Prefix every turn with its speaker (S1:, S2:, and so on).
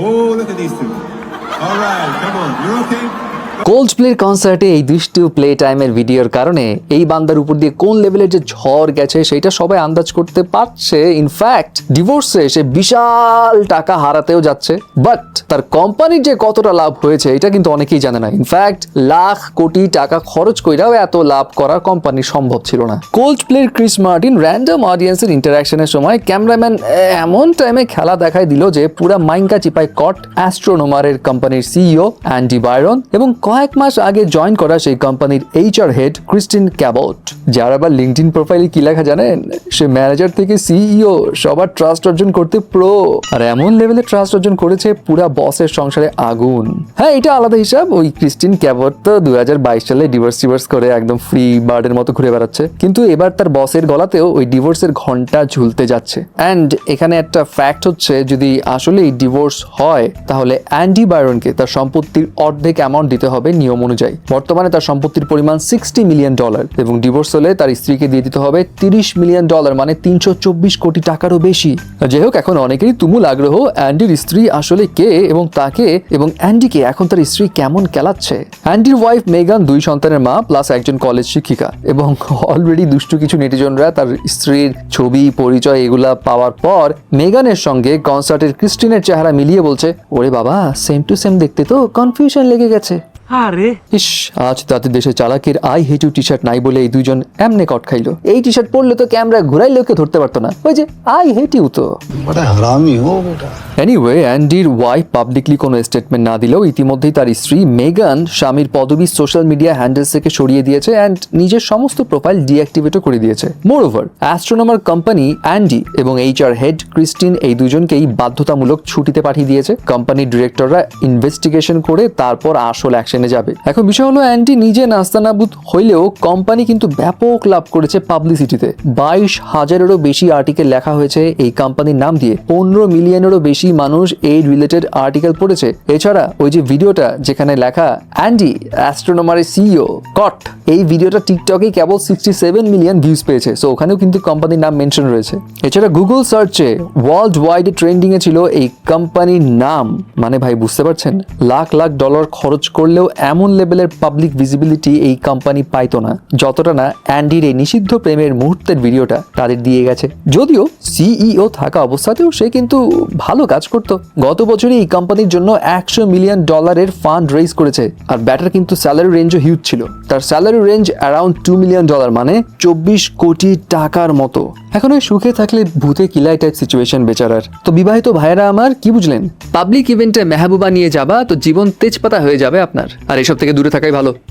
S1: Oh, look at these two. All right, come on. You're okay?
S2: Cold প্লের কনসার্টে এই দুষ্টু play টাইমের ভিডিওর কারণে এই বান্দার উপর দিয়ে কোন লেভেলের যে ঝড় গেছে সেটা সবাই আন্দাজ করতে পারছে। ইনফ্যাক্ট ডিভোর্সে সে বিশাল টাকা হারাতেও যাচ্ছে। বাট তার কোম্পানির যে কতটা লাভ হয়েছে, এটা কিন্তু অনেকেই জানে না। ইনফ্যাক্ট লাখ কোটি টাকা খরচ কইরাও এত লাভ করা কোম্পানি সম্ভব ছিল না। কোল্ড প্লের ক্রিস মার্টিন র্যান্ডম অডিয়েন্সের ইন্টারাকশনের সময় ক্যামেরাম্যান এমন টাইমে খেলা দেখায় দিল যে পুরা মাইঙ্কা চিপায় কট অ্যাস্ট্রোনোমারের কোম্পানির সিইও অ্যান্ডি বাইরন এবং কয়েক মাস আগে জয়েন করা সেই কোম্পানির এইচআর হেড ক্রিস্টিন ক্যাবট যার আবার লিঙ্কডিন প্রোফাইলে কি লেখা জানেন? সে ম্যানেজার থেকে সিইও সবার ট্রাস্ট অর্জন করতে প্রো আর এমন লেভেলে ট্রাস্ট অর্জন করেছে পুরা বসের সংসারে আগুন। হ্যাঁ এটা আলাদা হিসাব, ওই ক্রিস্টিন ক্যাবট তো দুই হাজার বাইশ সালে ডিভোর্স ডিভোর্স করে একদম ফ্রি বার্ডের মতো ঘুরে বেড়াচ্ছে। কিন্তু এবার তার বসের গলাতেও ওই ডিভোর্সের ঘণ্টা ঝুলতে যাচ্ছে। অ্যান্ড এখানে একটা ফ্যাক্ট হচ্ছে, যদি আসলেই ডিভোর্স হয়, তাহলে অ্যান্ডি বাইরনকে তার সম্পত্তির অর্ধেক অ্যামাউন্ট দিতে হবে। নিয়ম অনুযায়ী। বর্তমানে তার সম্পত্তির পরিমাণ সিক্সটি মিলিয়ন ডলার এবং ডিভোর্স হলে তার স্ত্রীকে দিয়ে দিতে হবে তিরিশ মিলিয়ন ডলার মানে তিনশো চব্বিশ কোটি টাকারও বেশি। যাই হোক, এখন অনেকেরই তুমুল আগ্রহ অ্যান্ডির স্ত্রী আসলে কে এবং তাকে এবং অ্যান্ডিকে এখন তার স্ত্রী কেমন কেলাচ্ছে। অ্যান্ডির ওয়াইফ মেগান, দুই সন্তানের মা প্লাস একজন কলেজ শিক্ষিকা এবং অলরেডি দুষ্টু কিছু নেটিজনরা তার স্ত্রীর ছবি, পরিচয় এগুলা পাওয়ার পর মেগানের সঙ্গে কনসার্টের ক্রিস্টিনের চেহারা মিলিয়ে বলছে, ওরে বাবা সেম টু সেম দেখতে তো কনফিউশন লেগে গেছে।
S3: আরে।
S2: ইস আজ তাতে দেশে চালাকির আই হেট টি শার্ট নাই বলে এই দুইজন এমনে কট খাইলো। এই টি শার্ট পরলে তো ক্যামেরা ঘুরাই কেউ ধরতে পারতো না। ওই যে আই হেট ইউ তো। এনিওয়ে অ্যান্ডির ওয়াইফ পাবলিকলি কোনো স্টেটমেন্ট না দিলেও ইতিমধ্যেই তার স্ত্রী মেগান স্বামীর পদবি সোশ্যাল মিডিয়া হ্যান্ডেলস থেকে সরিয়ে দিয়েছে অ্যান্ড নিজের সমস্ত প্রোফাইল ডিঅ্যাক্টিভেটও করে দিয়েছে। Moreover Astronomer company Andy এবং এইচআর হেড ক্রিস্টিন এই দুজনকেই বাধ্যতামূলক ছুটিতে পাঠিয়ে দিয়েছে। কোম্পানির ডিরেক্টররা ইনভেস্টিগেশন করে তারপর আসল অ্যাকশন যাবে। এখন বিষয় হলো অ্যান্ডি নিজে নাস্তানাবুদ হইলেও কোম্পানি কিন্তু ব্যাপক লাভ করেছে পাবলিসিটিতে। বাইশ হাজারেরও বেশি আর্টিকেল লেখা হয়েছে এই কোম্পানির নাম দিয়ে। পনেরো মিলিয়নেরও বেশি মানুষ এই রিলেটেড আর্টিকেল পড়েছে। এছাড়া ওই যে ভিডিওটা যেখানে লেখা অ্যান্ডি অ্যাস্ট্রোনমারের সিইও কট এই ভিডিওটা টিকটকে কেবল সিক্সটি সেভেন মিলিয়ন ভিউজ পেয়েছে। সো ওখানেও কিন্তু কোম্পানির নাম মেনশন রয়েছে। এছাড়া গুগল সার্চে ওয়ার্ল্ড ওয়াইড ট্রেন্ডিং এ ছিল এই কোম্পানির নাম। মানে ভাই, বুঝতে পারছেন? লাখ লাখ ডলার খরচ করলেও এমন লেভেলের পাবলিক ভিজিবিলিটি এই কোম্পানি পাইতো না, যতটা না অ্যান্ডির এই নিষিদ্ধ প্রেমের মুহূর্তের ভিডিওটা তাদের দিয়ে গেছে। যদিও সিইও থাকা অবস্থাতেও সে কিন্তু ভালো কাজ করত। গত বছরই এই কোম্পানির জন্য একশো মিলিয়ন ডলারের ফান্ড রেজ করেছে, আর ব্যাটার কিন্তু স্যালারি রেঞ্জও হিউজ ছিল। তার salary range around two million dollar মানে চব্বিশ কোটি টাকার মতো। এখন ওই সুখে থাকলে ভূতে কিলাই টাইপ সিচুয়েশন বেচারার। তো বিবাহিত ভাইয়েরা আমার, কি বুঝলেন? পাবলিক ইভেন্টে মেহবুবা নিয়ে যাবা, তো জীবন তেজপাতা হয়ে যাবে আপনার। আর এসব থেকে দূরে থাকাই ভালো।